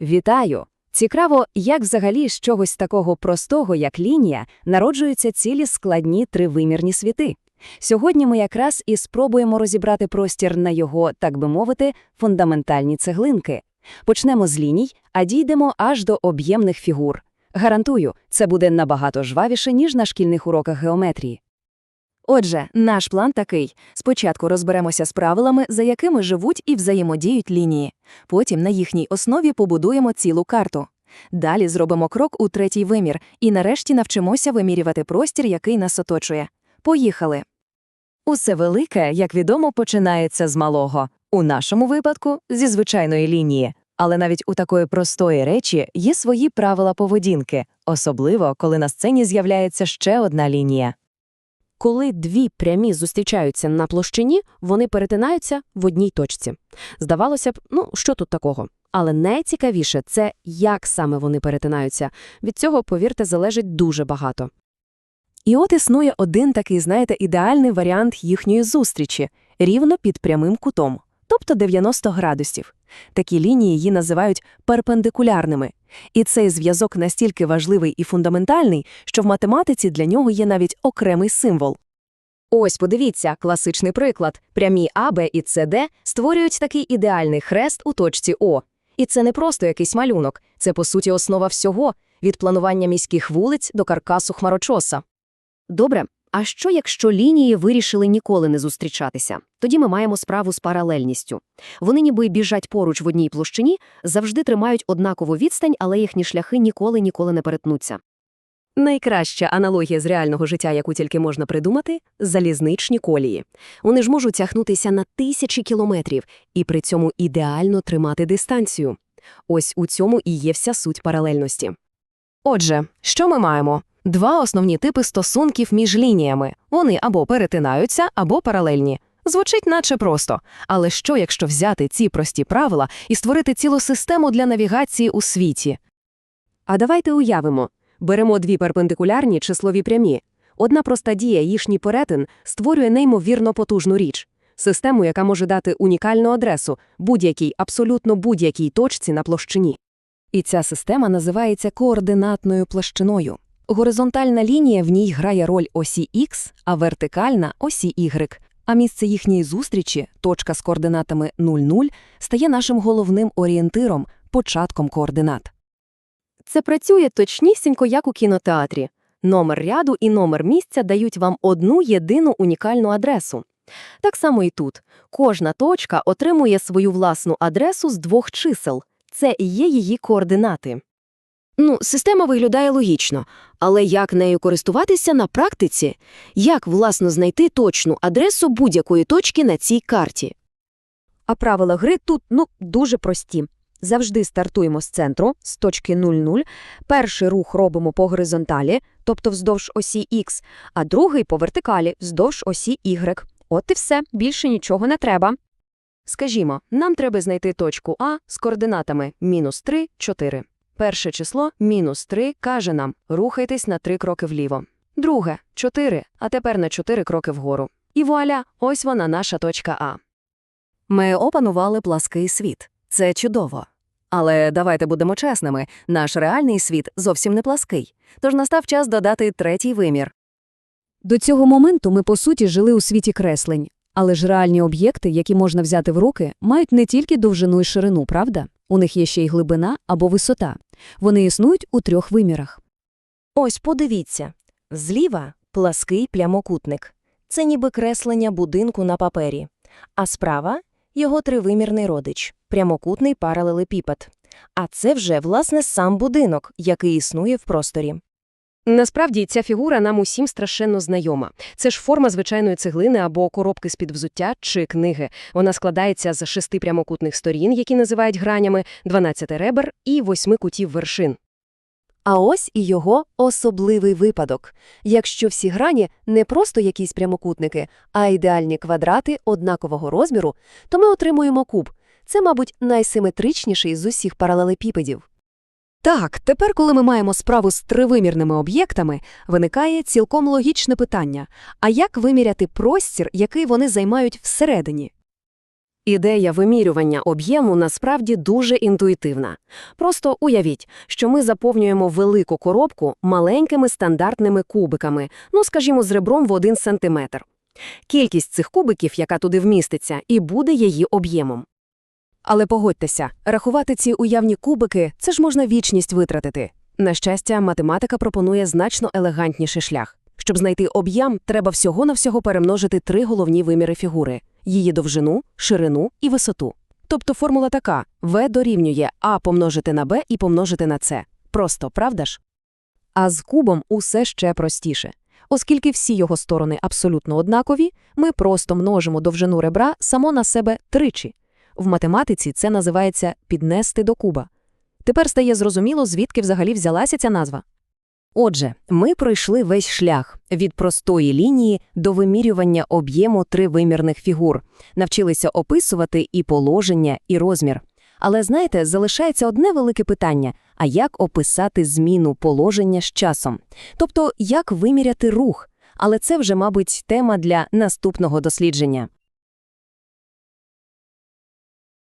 Вітаю! Цікаво, як взагалі з чогось такого простого, як лінія, народжуються цілі складні тривимірні світи. Сьогодні ми якраз і спробуємо розібрати простір на його, так би мовити, фундаментальні цеглинки. Почнемо з ліній, а дійдемо аж до об'ємних фігур. Гарантую, це буде набагато жвавіше, ніж на шкільних уроках геометрії. Отже, наш план такий: спочатку розберемося з правилами, за якими живуть і взаємодіють лінії. Потім на їхній основі побудуємо цілу карту. Далі зробимо крок у третій вимір і нарешті навчимося вимірювати простір, який нас оточує. Поїхали. Усе велике, як відомо, починається з малого. У нашому випадку зі звичайної лінії. Але навіть у такої простої речі є свої правила поведінки, особливо коли на сцені з'являється ще одна лінія. Коли дві прямі зустрічаються на площині, вони перетинаються в одній точці. Здавалося б, ну що тут такого? Але найцікавіше це як саме вони перетинаються. Від цього, повірте, залежить дуже багато. І от існує один такий, знаєте, ідеальний варіант їхньої зустрічі рівно під прямим кутом, тобто 90 градусів. Такі лінії її називають перпендикулярними. І цей зв'язок настільки важливий і фундаментальний, що в математиці для нього є навіть окремий символ. Ось подивіться, класичний приклад. Прямі АБ і СД створюють такий ідеальний хрест у точці О. І це не просто якийсь малюнок, це, по суті, основа всього – від планування міських вулиць до каркасу хмарочоса. Добре, а що якщо лінії вирішили ніколи не зустрічатися? Тоді ми маємо справу з паралельністю. Вони ніби біжать поруч в одній площині, завжди тримають однакову відстань, але їхні шляхи ніколи-ніколи не перетнуться. Найкраща аналогія з реального життя, яку тільки можна придумати – залізничні колії. Вони ж можуть тягнутися на тисячі кілометрів і при цьому ідеально тримати дистанцію. Ось у цьому і є вся суть паралельності. Отже, що ми маємо? Два основні типи стосунків між лініями. Вони або перетинаються, або паралельні. Звучить наче просто. Але що, якщо взяти ці прості правила і створити цілу систему для навігації у світі? А давайте уявимо. Беремо дві перпендикулярні числові прямі. Одна проста дія, їхній перетин, створює неймовірно потужну річ. Систему, яка може дати унікальну адресу будь-якій, абсолютно будь-якій точці на площині. І ця система називається координатною площиною. Горизонтальна лінія в ній грає роль осі Х, а вертикальна – осі Y. А місце їхньої зустрічі, точка з координатами 0,0, стає нашим головним орієнтиром, початком координат. Це працює точнісінько, як у кінотеатрі. Номер ряду і номер місця дають вам одну єдину унікальну адресу. Так само і тут. Кожна точка отримує свою власну адресу з двох чисел. Це і є її координати. Ну, система виглядає логічно, але як нею користуватися на практиці? Як, власно, знайти точну адресу будь-якої точки на цій карті? А правила гри тут, ну, дуже прості. Завжди стартуємо з центру, з точки 0,0. Перший рух робимо по горизонталі, тобто вздовж осі Х, а другий по вертикалі, вздовж осі Y. От і все, більше нічого не треба. Скажімо, нам треба знайти точку А з координатами мінус 3, 4. Перше число мінус 3 каже нам рухайтесь на 3 кроки вліво. Друге 4, а тепер на 4 кроки вгору. І вуаля, ось вона наша точка А. Ми опанували плаский світ. Це чудово. Але давайте будемо чесними, наш реальний світ зовсім не плаский. Тож настав час додати третій вимір. До цього моменту ми, по суті, жили у світі креслень. Але ж реальні об'єкти, які можна взяти в руки, мають не тільки довжину і ширину, правда? У них є ще й глибина або висота. Вони існують у трьох вимірах. Ось подивіться. Зліва – плаский прямокутник. Це ніби креслення будинку на папері. А справа – його тривимірний родич – прямокутний паралелепіпед. А це вже, власне, сам будинок, який існує в просторі. Насправді, ця фігура нам усім страшенно знайома. Це ж форма звичайної цеглини або коробки з-під взуття чи книги. Вона складається з шести прямокутних сторін, які називають гранями, 12 ребер і восьми кутів вершин. А ось і його особливий випадок. Якщо всі грані не просто якісь прямокутники, а ідеальні квадрати однакового розміру, то ми отримуємо куб. Це, мабуть, найсиметричніший з усіх паралелепіпедів. Так, тепер, коли ми маємо справу з тривимірними об'єктами, виникає цілком логічне питання: а як виміряти простір, який вони займають всередині? Ідея вимірювання об'єму насправді дуже інтуїтивна. Просто уявіть, що ми заповнюємо велику коробку маленькими стандартними кубиками, ну, скажімо, з ребром в 1 сантиметр. Кількість цих кубиків, яка туди вміститься, і буде її об'ємом. Але погодьтеся, рахувати ці уявні кубики – це ж можна вічність витратити. На щастя, математика пропонує значно елегантніший шлях. Щоб знайти об'єм, треба всього-навсього перемножити три головні виміри фігури – її довжину, ширину і висоту. Тобто формула така – В дорівнює А помножити на Б і помножити на С. Просто, правда ж? А з кубом усе ще простіше. Оскільки всі його сторони абсолютно однакові, ми просто множимо довжину ребра само на себе тричі. В математиці це називається «піднести до куба». Тепер стає зрозуміло, звідки взагалі взялася ця назва. Отже, ми пройшли весь шлях від простої лінії до вимірювання об'єму тривимірних фігур, навчилися описувати і положення, і розмір. Але знаєте, залишається одне велике питання: а як описати зміну положення з часом? Тобто, як виміряти рух? Але це вже, мабуть, тема для наступного дослідження.